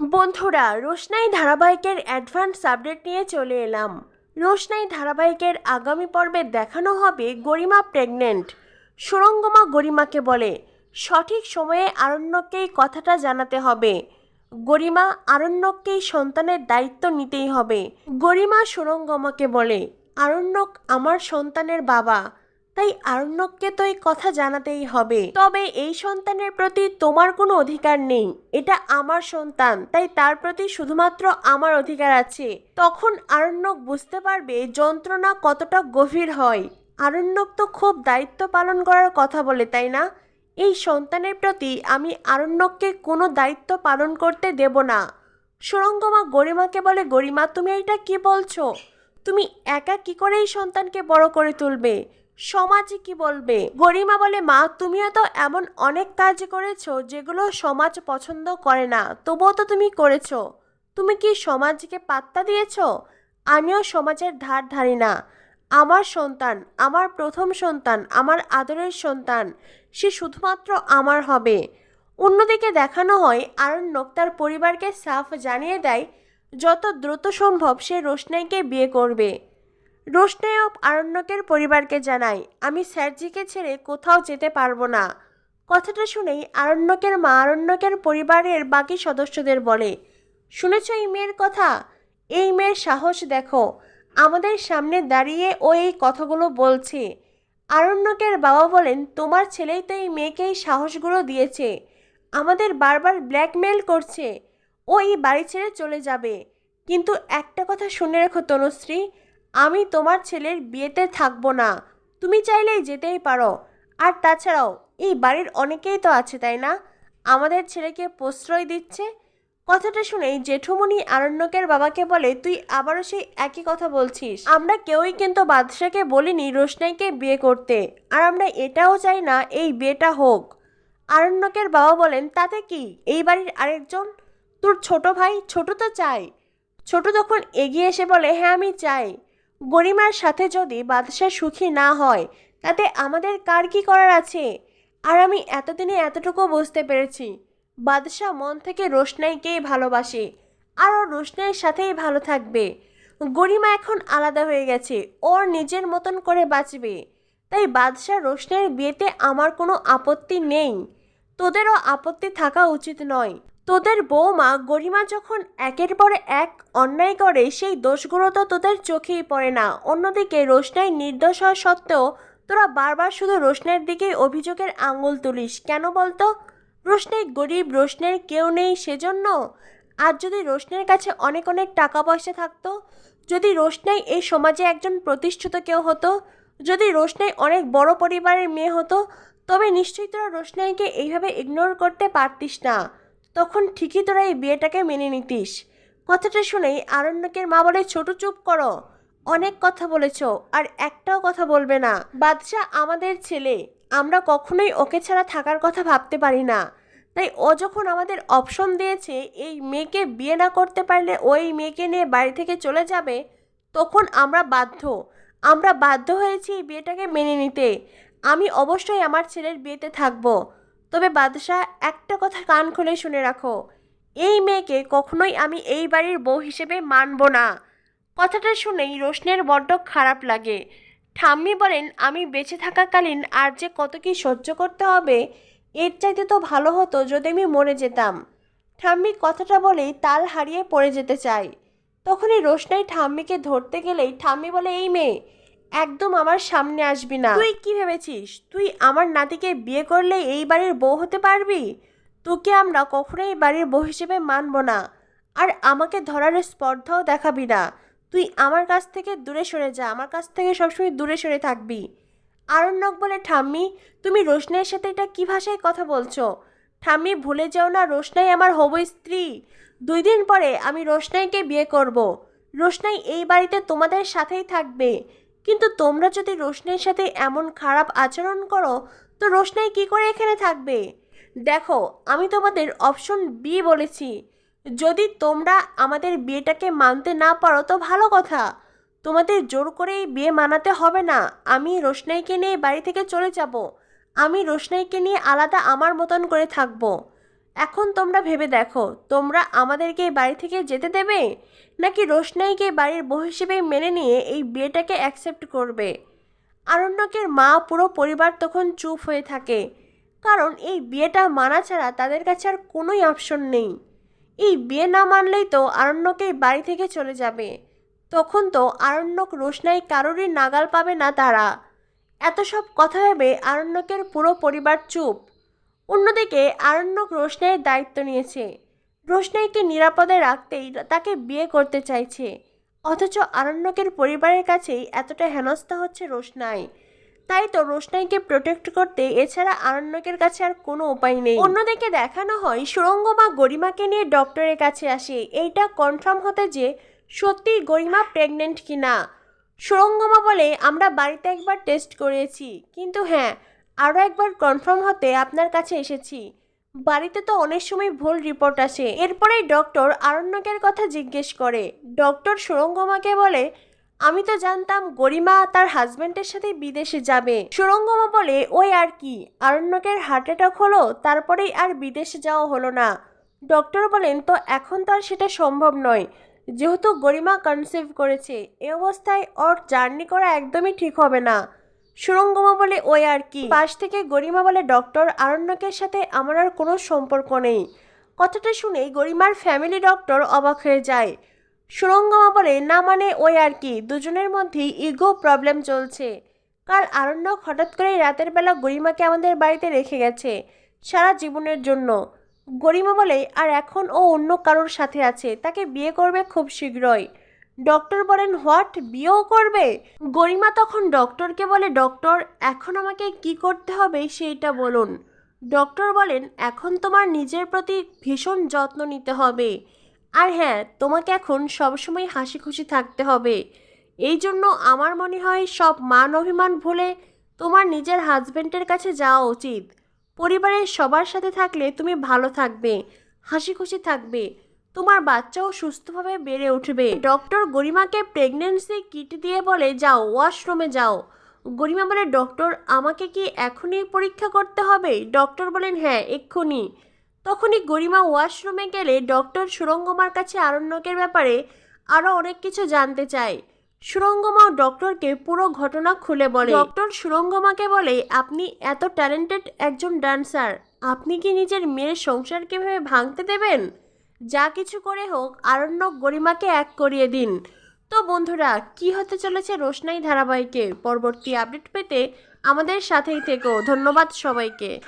বন্ধুরা, রোশনাই ধারাবাহিকের advance update নিয়ে চলে এলাম। রোশনাই ধারাবাহিকের আগামী পর্বে দেখানো হবে গরিমা প্রেগনেন্ট। সুরঙ্গমা গরিমাকে বলে। সঠিক সময়ে আরণ্যককেই কথাটা জানাতে হবে। গরিমা আরণ্যককেই সন্তানের দায়িত্ব নিতেই হবে। গরিমা সুরঙ্গমাকে বলে, আরণ্যক আমার সন্তানের বাবা। তাই আরণ্যককে তো এই কথা জানাতেই হবে। তবে এই সন্তানের প্রতি তোমার কোনো অধিকার নেই। এটা আমার সন্তান, তাই তার প্রতি শুধুমাত্র আমার অধিকার আছে। তখন আরণ্যক বুঝতে পারবে যন্ত্রণা কতটা গভীর হয়। আরণ্যক তো খুব দায়িত্ব পালন করার কথা বলে, তাই না? এই সন্তানের প্রতি আমি আরণ্যককে কোনো দায়িত্ব পালন করতে দেব না। সুরঙ্গমা গরিমাকে বলে, গরিমা, তুমি এটা কি বলছো? তুমি একা কি করে এই সন্তানকে বড় করে তুলবে? সমাজে কি বলবে? গরিমা বলে, মা, তুমিও তো এমন অনেক কাজ করেছ যেগুলো সমাজ পছন্দ করে না। তবুও তো তুমি করেছ। তুমি কি সমাজকে পাত্তা দিয়েছ? আমিও সমাজের ধার ধারি না। আমার সন্তান, আমার প্রথম সন্তান, আমার আদরের সন্তান, সে শুধুমাত্র আমার হবে। অন্যদিকে দেখানো হয় আরণ্যক তার পরিবারকে সাফ জানিয়ে দেয়, যত দ্রুত সম্ভব সে রোশনাইকে বিয়ে করবে। রোশনায়ক আরণ্যকের পরিবারকে জানায় আমি স্যারজিকে ছেড়ে কোথাও যেতে পারব না। কথাটা শুনেই আরণ্যকের মা আরণ্যকের পরিবারের বাকি সদস্যদের বলে, শুনেছ এই মেয়ের কথা? এই মেয়ের সাহস দেখো। আমাদের সামনে দাঁড়িয়ে ও এই কথাগুলো বলছে। আরণ্যকের বাবা বলেন, তোমার ছেলেই তো এই মেয়েকে এই সাহসগুলো দিয়েছে। আমাদের বারবার ব্ল্যাকমেল করছে। ও এই বাড়ি ছেড়ে চলে যাবে। কিন্তু একটা কথা শুনে রেখো তনুশ্রী আমি তোমার ছেলের বিয়েতে থাকব না। তুমি চাইলেই যেতেই পারো। আর তাছাড়াও, এই বাড়ির অনেকেই তো আছে, তাই না? আমাদের ছেলেকে প্রশ্রয় দিচ্ছে। কথাটা শুনেই জেঠুমণি আরণ্যকের বাবাকে বলে, তুই আবারও সেই একই কথা বলছিস। আমরা কেউই কিন্তু বাদশাকে বলিনি রোশনাইকে বিয়ে করতে। আর আমরা এটাও চাই না এই বিয়েটা হোক। আরণ্যকের বাবা বলেন, তাতে কি? এই বাড়ির আরেকজন? তোর ছোট ভাই? ছোট তো চাই। ছোট তখন এগিয়ে এসে বলে হ্যাঁ আমি চাই। গরিমার সাথে যদি বাদশাহ সুখী না হয়, তাতে আমাদের কার কি করার আছে? আর আমি এতদিনে এতটুকু বুঝতে পেরেছি, বাদশাহ মন থেকে রোশনাইকেই ভালোবাসে, আর ও রোশনাইয়ের সাথেই ভালো থাকবে। গরিমা এখন আলাদা হয়ে গেছে, ওর নিজের মতন করে বাঁচবে। তাই বাদশাহ রোশনাইয়ের বিয়েতে আমার কোনো আপত্তি নেই। তোদেরও আপত্তি থাকা উচিত নয়। তোদের বৌমা গরিমা যখন একের পর এক অন্যায় করে, সেই দোষগুলো তো তোদের চোখেই পড়ে না। অন্যদিকে রোশনাই নির্দোষ হওয়া সত্ত্বেও তোরা বারবার শুধু রোশনের দিকেই অভিযোগের আঙুল তুলিস, কেন বলতো? রোশনাই গরিব রোশনের কেউ নেই সেজন্য। আর যদি রোশনের কাছে অনেক অনেক টাকা পয়সা থাকতো, যদি রোশনাই এই সমাজে একজন প্রতিষ্ঠিত কেউ হতো, যদি রোশনাই অনেক বড় পরিবারের মেয়ে হতো, তবে নিশ্চয়ই তোরা রোশনাইকে এইভাবে ইগনোর করতে পারতিস না। তখন ঠিকই তোরা এই বিয়েটাকে মেনে নিতিস। কথাটা শুনেই আরণ্যকের মা বলে, ছোট, চুপ করো। অনেক কথা বলেছ, আর একটাও কথা বলবে না। বাদশাহ আমাদের ছেলে। আমরা কখনোই ওকে ছাড়া থাকার কথা ভাবতে পারি না। তাই ও যখন আমাদের অপশন দিয়েছে, এই মেয়েকে বিয়ে না করতে পারলে ওই মেয়েকে নিয়ে বাড়ি থেকে চলে যাবে, তখন আমরা বাধ্য। আমরা বাধ্য হয়েছি এই বিয়েটাকে মেনে নিতে। আমি অবশ্যই আমার ছেলের বিয়েতে থাকব। তবে বাদশাহ একটা কথা কান খুলে শুনে রাখো, এই মেয়েকে কখনোই আমি এই বাড়ির বউ হিসেবে মানব না। কথাটা শুনেই রোশনের বড্ড খারাপ লাগে। ঠাম্মি বলেন, আমি বেঁচে থাকাকালীন আর যে কত কি সহ্য করতে হবে, এর চাইতে তো ভালো হতো যদি আমি মরে যেতাম। ঠাম্মি কথাটা বলেই তাল হারিয়ে পড়ে যেতে চাই তখনই রোশনাই ঠাম্মিকে ধরতে গেলেই ঠাম্মি বলে, এই মেয়ে একদম আমার সামনে আসবি না। তুই কি ভেবেছিস? তুই আমার নাতিকে বিয়ে করলে এই বাড়ির বউ হতে পারবি? তোকে আমরা কখনোই বাড়ির বউ হিসেবে মানব না। আর আমাকে ধরার স্পর্ধাও দেখাবি না। তুই আমার কাছ থেকে দূরে সরে যা। আমার কাছ থেকে সবসময় দূরে সরে থাকবি। আরণ্যক বলে, ঠাম্মি, তুমি রোশনাইয়ের সাথে এটা কী ভাষায় কথা বলছো? ঠাম্মি, ভুলে যাও না, রোশনাই আমার হবু স্ত্রী। দুই দিন পরে আমি রোশনাইকে বিয়ে করব। রোশনাই এই বাড়িতে তোমাদের সাথেই থাকবে। কিন্তু তোমরা যদি রোশনাইয়ের সাথে এমন খারাপ আচরণ করো, তো রোশনাই কি করে এখানে থাকবে? দেখো, আমি তোমাদের অপশন বি বলেছি। যদি তোমরা আমাদের বিয়েটাকে মানতে না পারো, তো ভালো কথা। তোমাদের জোর করে বিয়ে মানাতে হবে না। আমি রোশনাইকে নিয়ে বাড়ি থেকে চলে যাব। আমি রোশনাইকে নিয়ে আলাদা আমার মতন করে থাকব। এখন তোমরা ভেবে দেখো, তোমরা আমাদেরকে এই বাড়ি থেকে যেতে দেবে? নাকি রোশনাইকে বাড়ির বউ হিসেবে মেনে নিয়ে এই বিয়েটাকে অ্যাকসেপ্ট করবে? আরণ্যকের মা পুরো পরিবার তখন চুপ হয়ে থাকে, কারণ এই বিয়েটা মানা ছাড়া তাদের কাছে আর কোনোই অপশন নেই। এই বিয়ে না মানলেই তো আরণ্যকে বাড়ি থেকে চলে যাবে। তখন তো আরণ্যক রোশনাই কারোরই নাগাল পাবে না তারা। এত সব কথা ভেবে আরণ্যকের পুরো পরিবার চুপ। অন্যদিকে আরণ্যক রোশনাইয়ের দায়িত্ব নিয়েছে। রোশনাইকে নিরাপদে রাখতেই তাকে বিয়ে করতে চাইছে। অথচ আরণ্যকের পরিবারের কাছেই এতটা হেনস্থা হচ্ছে রোশনাই। তাই তো রোশনাইকে প্রোটেক্ট করতে এছাড়া আরণ্যকের কাছে আর কোনো উপায় নেই। অন্যদিকে দেখানো হয় সুরঙ্গ সুরঙ্গমা গরিমাকে নিয়ে ডক্টরের কাছে আসে। এইটা কনফার্ম হতে যে সত্যি গরিমা প্রেগনেন্ট কিনা। সুরঙ্গমা বলে, আমরা বাড়িতে একবার টেস্ট করেছি। কিন্তু হ্যাঁ আরও একবার কনফার্ম হতে আপনার কাছে এসেছি। বাড়িতে তো অনেক সময় ভুল রিপোর্ট আসে। এরপরেই ডক্টর আরণ্যকের কথা জিজ্ঞেস করে। ডক্টর সুরঙ্গমাকে বলে, আমি তো জানতাম গরিমা তার হাজবেন্ডের সাথে বিদেশে যাবে। সুরঙ্গমা বলে, ওই আর কি। আরণ্যকের হার্ট অ্যাটাক হলো, তারপরেই আর বিদেশে যাওয়া হলো না। ডক্টর বলেন, তো এখন তার সেটা সম্ভব নয়। যেহেতু গরিমা কনসিভ করেছে, এ অবস্থায় ওর জার্নি করা একদমই ঠিক হবে না। সুরঙ্গমা বলে ওই আর কি। পাশ থেকে গরিমা বলে ডক্টর, আরণ্যকের সাথে আমার আর কোনো সম্পর্ক নেই। কথাটা শুনেই গরিমার ফ্যামিলি ডক্টর অবাক হয়ে যায়। সুরঙ্গমা বলে, না মানে ওই আর কি, দুজনের মধ্যেই ইগো প্রবলেম চলছে। কাল আরণ্যক হঠাৎ করেই রাতের বেলা গরিমাকে আমাদের বাড়িতে রেখে গেছে, সারা জীবনের জন্য। গরিমা বলে, আর এখন ও অন্য কারোর সাথে আছে, তাকে বিয়ে করবে খুব শীঘ্রই। ডক্টর বলেন, হোয়াট? বিয়েও করবে? গরিমা তখন ডক্টরকে বলে, ডক্টর, এখন আমাকে কি করতে হবে সেইটা বলুন। ডক্টর বলেন, এখন তোমার নিজের প্রতি ভীষণ যত্ন নিতে হবে। আর হ্যাঁ তোমাকে এখন সবসময় হাসি খুশি থাকতে হবে। এই জন্য আমার মনে হয় সব মান অভিমান ভুলে তোমার নিজের হাজবেন্ডের কাছে যাওয়া উচিত। পরিবারের সবার সাথে থাকলে তুমি ভালো থাকবে হাসি খুশি থাকবে। তোমার বাচ্চাও সুস্থভাবে বেড়ে উঠবে। ডক্টর গরিমাকে প্রেগনেন্সি কিট দিয়ে বলে, যাও ওয়াশরুমে যাও। গরিমা বলে ডক্টর আমাকে কি এখনই পরীক্ষা করতে হবে? ডক্টর বলেন হ্যাঁ এক্ষুনি। তখনই গরিমা ওয়াশরুমে গেলে ডক্টর সুরঙ্গমার কাছে আরণ্যকের ব্যাপারে আরও অনেক কিছু জানতে চায়। সুরঙ্গমা ডক্টরকে পুরো ঘটনা খুলে বলে ডক্টর সুরঙ্গমাকে বলে, আপনি এত ট্যালেন্টেড একজন ডান্সার আপনি কি নিজের মেয়ের সংসার কীভাবে ভাঙতে দেবেন? যা কিছু করে হোক, আরণ্যক গরিমাকে এক করিয়ে দিন। তো বন্ধুরা, কি হতে চলেছে রোশনাই ধারাবাহিকে? পরবর্তী আপডেট পেতে আমাদের সাথেই থেকো। ধন্যবাদ সবাইকে।